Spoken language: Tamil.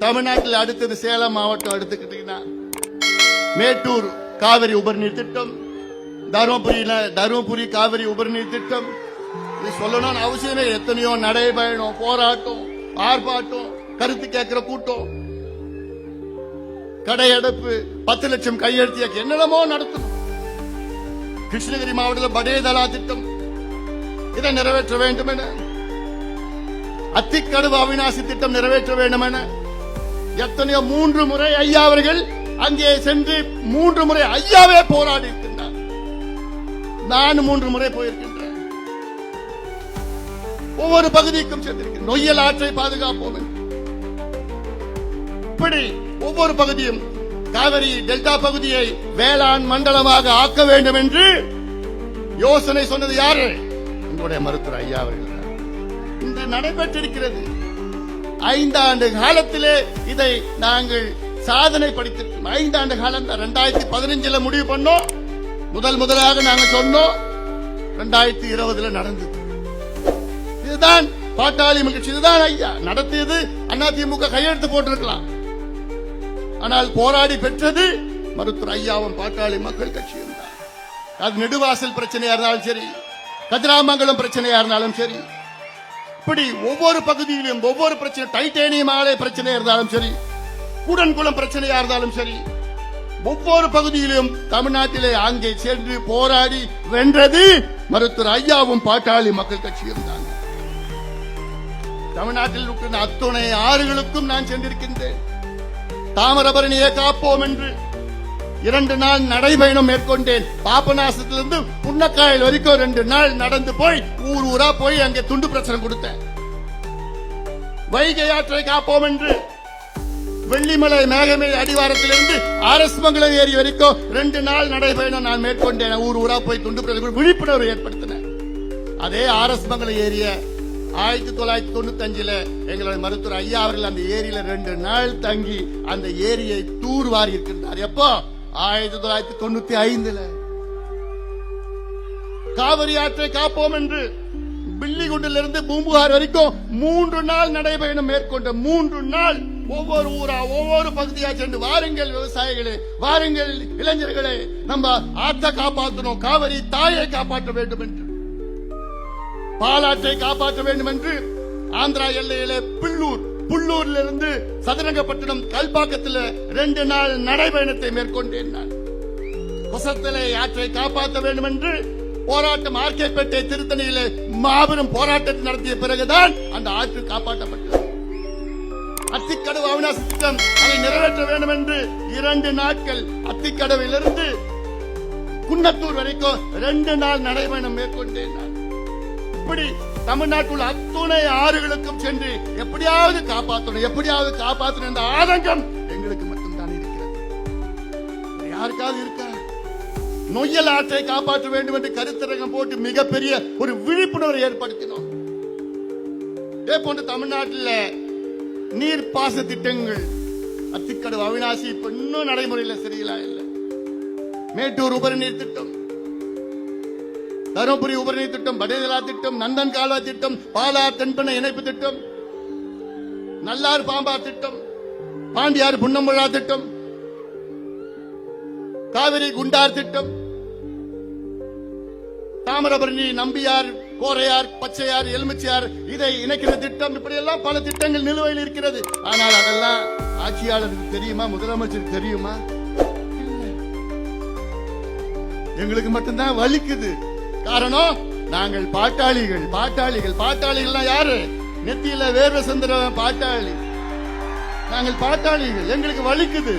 தமிழ்நாட்டில் அடுத்தது சேலம் மாவட்டம் எடுத்துக்கிட்டீங்கன்னா மேட்டூர் காவிரி உபரிநீர் திட்டம் தருமபுரியில தருமபுரி காவிரி உபரிநீர் திட்டம். இது சொல்லணும்னு அவசியமே எத்தனையோ நடைபயணம் போராட்டம் ஆர்ப்பாட்டம் கருத்து கேட்கிற கூட்டம். கடையடைப்பு பத்து லட்சம் கையெழுத்திய என்னென்னமோ நடத்தணும் கிருஷ்ணகிரி மாவட்டத்தில் படேதலா திட்டம். இதை நிறைவேற்ற வேண்டும் என அத்திக்கடுவு அவிநாசி திட்டம் நிறைவேற்ற வேண்டும் என எத்தனையோ மூன்று முறை ஐயா அவர்கள் அங்கே சென்று மூன்று முறை ஐயாவே போராடி இருக்கின்றார். நான் மூன்று முறை போயிருக்கின்றேன். ஒவ்வொரு பகுதிக்கும் சென்றிருக்கிறேன். நொய்யல் ஆற்றை பாதுகாப்போம் இப்படி ஒவ்வொரு பகுதியும் காவிரி டெல்டா பகுதியை வேளாண் மண்டலமாக ஆக்க வேண்டும் என்று யோசனை சொன்னது யாரு? எங்களுடைய மருத்துவர் ஐயா அவர்கள். இன்று நடைபெற்றிருக்கிறது ஐந்தாண்டு காலத்திலே இதை நாங்கள் சாதனை படித்திருக்கோம் ஐந்தாண்டு காலம் ரெண்டாயிரத்தி பதினஞ்சுல முடிவு பண்ணோம். முதல் முதலாக நாங்க சொன்னோம் ரெண்டாயிரத்தி இருபதுல நடந்தது. இதுதான் பாட்டாளி மகிழ்ச்சி. இதுதான் ஐயா நடத்தியது. அதிமுக கையெழுத்து போட்டிருக்கலாம். ஆனால் போராடி பெற்றது மருத்துவர் ஐயாவும் பாட்டாளி மக்கள் கட்சியும் தான். அது நெடுவாசல் பிரச்சனையா இருந்தாலும் சரி கதிராமங்கலம் பிரச்சனையா இருந்தாலும் சரி இப்படி ஒவ்வொரு பகுதியிலும் ஒவ்வொரு பிரச்சனை டைட்டேனியம் ஆலை பிரச்சனையா இருந்தாலும் சரி கூடன்குளம் பிரச்சனையா இருந்தாலும் சரி ஒவ்வொரு பகுதியிலும் தமிழ்நாட்டிலே அங்கே சென்று போராடி வென்றது மருத்துவர் ஐயாவும் பாட்டாளி மக்கள் கட்சியும் தான். தமிழ்நாட்டில் இருக்கிற அத்துணை ஆறுகளுக்கும் நான் சென்றிருக்கின்றேன். தாமிரபரணியை காப்போம் என்று இரண்டு நாள் நடைபயணம் மேற்கொண்டேன். பாபநாசத்திலிருந்து புன்னக்காயல் வரைக்கும் ரெண்டு நாள் நடந்து போய் ஊர் ஊரா போய் அங்கே துண்டு பிரச்சனை கொடுத்தேன். வைகை ஆற்றை காப்போம் என்று வெள்ளிமலை மேகமேல் அடிவாரத்திலிருந்து அரசு ஏரி வரைக்கும் ரெண்டு நாள் நடைபயணம் நான் மேற்கொண்டேன். ஊர் ஊரா போய் துண்டு பிரச்சனை விழிப்புணர்வு ஏற்படுத்தினேன். அதே ஆர்எஸ் ஏரிய ஆயிரத்தி தொள்ளாயிரத்தி தொண்ணூத்தி அஞ்சுல எங்களுடைய மருத்துவர் ஐயா அவர்கள் அந்த ஏரியில ரெண்டு நாள் தங்கி அந்த ஏரியை தூர்வாரி இருக்கின்றார் எப்போ? ஆயிரத்தி தொள்ளாயிரத்தி தொண்ணூத்தி ஐந்துல காவிரி ஆற்றை காப்போம் என்று பில்லிகுண்டிலிருந்து பூம்புகார் வரைக்கும் மூன்று நாள் நடைபயணம் மேற்கொண்ட மூன்று நாள் ஒவ்வொரு ஊரா ஒவ்வொரு பகுதியா சென்று வாருங்கள் விவசாயிகளே வாருங்கள் இளைஞர்களே. நம்ம ஆற்றை காப்பாற்றணும் காவிரி தாயை காப்பாற்ற வேண்டும் என்று. பாலாற்றை காப்பாற்ற வேண்டும் என்று ஆந்திரா எல்லையில பில்லூர் புல்லூர்ல இருந்து சதுரங்கப்பட்டினம் கல்பாக்கத்துல ரெண்டு நாள் நடைபயணத்தை மேற்கொண்டேன் நான். கொசத்தலை ஆற்றை காப்பாற்ற வேண்டும் என்று போராட்டம் ஆர்கேப்பேட்டை திருத்தணியில மாபெரும் போராட்டத்தை நடத்திய பிறகுதான் அந்த ஆற்று காப்பாற்றப்பட்டது. அத்திக்கடவு அவினாசி திட்டம் அதை நிறைவேற்ற வேண்டும் என்று இரண்டு நாட்கள் அத்திக்கடவிலிருந்து குன்னத்தூர் வரைக்கும் ரெண்டு நாள் நடைபயணம் மேற்கொண்டேன் நான். இப்படி தமிழ்நாட்டில் அத்துணை ஆறுகளுக்கும் சென்று எப்படியாவது காப்பாற்றணும் எப்படியாவது காப்பாற்றணும் என்ற ஆதங்கம் எங்களுக்கு மட்டும்தான் இருக்கிறது. யாருக்காவது இருக்கா? நொய்யல் ஆற்றை காப்பாற்ற வேண்டும் என்று கருத்தரங்கம் போட்டு மிகப்பெரிய ஒரு விழிப்புணர்வை ஏற்படுத்தினோம். இதே போன்று தமிழ்நாட்டில் நீர்ப்பாச திட்டங்கள் அத்திக்கடவு அவிநாசி இப்ப இன்னும் நடைமுறையில் சரியில்லா இல்லை. மேட்டூர் உபரி நீர் திட்டம் தருமபுரி உபரிநீர் திட்டம் படைதலா திட்டம் நந்தன் கால்வாய் திட்டம் பாலார் தென்பண்ணை இணைப்பு திட்டம் நல்லார் பாம்பார் திட்டம் பாண்டியார் புன்னம்புழா திட்டம் காவிரி குண்டார் திட்டம் தாமிரபரணி நம்பியார் கோரையார் பச்சையார் எலுமிச்சையார் இதை இணைக்கிற திட்டம். இப்படி எல்லாம் பல திட்டங்கள் நிலுவையில் இருக்கிறது. ஆனால் அதெல்லாம் ஆட்சியாளருக்கு தெரியுமா? முதலமைச்சருக்கு தெரியுமா? எங்களுக்கு மட்டும்தான் வலிக்குது. காரணம் நாங்கள் பாட்டாளிகள் பாட்டாளிகள் பாட்டாளிகள்னா யாரு? நெத்தியில வேர்வை சந்திர பாட்டாளி. நாங்கள் பாட்டாளிகள் எங்களுக்கு வலிக்குது.